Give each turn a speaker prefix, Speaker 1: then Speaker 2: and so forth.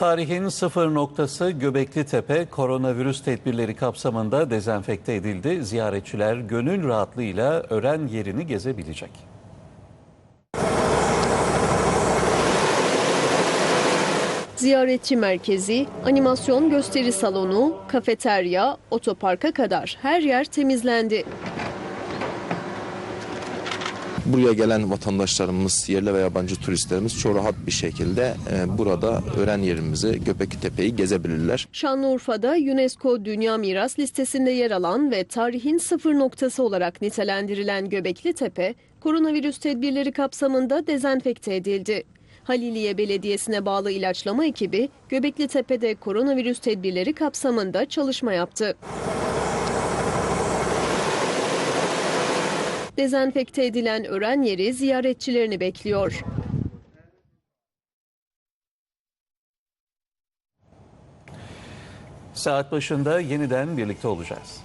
Speaker 1: Tarihin sıfır noktası Göbekli Tepe koronavirüs tedbirleri kapsamında dezenfekte edildi. Ziyaretçiler gönül rahatlığıyla öğren yerini gezebilecek.
Speaker 2: Ziyaretçi merkezi, animasyon gösteri salonu, kafeterya, otoparka kadar her yer temizlendi.
Speaker 3: Buraya gelen vatandaşlarımız, yerli ve yabancı turistlerimiz çok rahat bir şekilde e, burada öğren yerimizi Göbekli Tepe'yi gezebilirler.
Speaker 2: Şanlıurfa'da UNESCO Dünya Miras Listesi'nde yer alan ve tarihin sıfır noktası olarak nitelendirilen Göbekli Tepe, koronavirüs tedbirleri kapsamında dezenfekte edildi. Haliliye Belediyesi'ne bağlı ilaçlama ekibi Göbekli Tepe'de koronavirüs tedbirleri kapsamında çalışma yaptı. Dezenfekte edilen öğren yeri ziyaretçilerini bekliyor.
Speaker 1: Saat başında yeniden birlikte olacağız.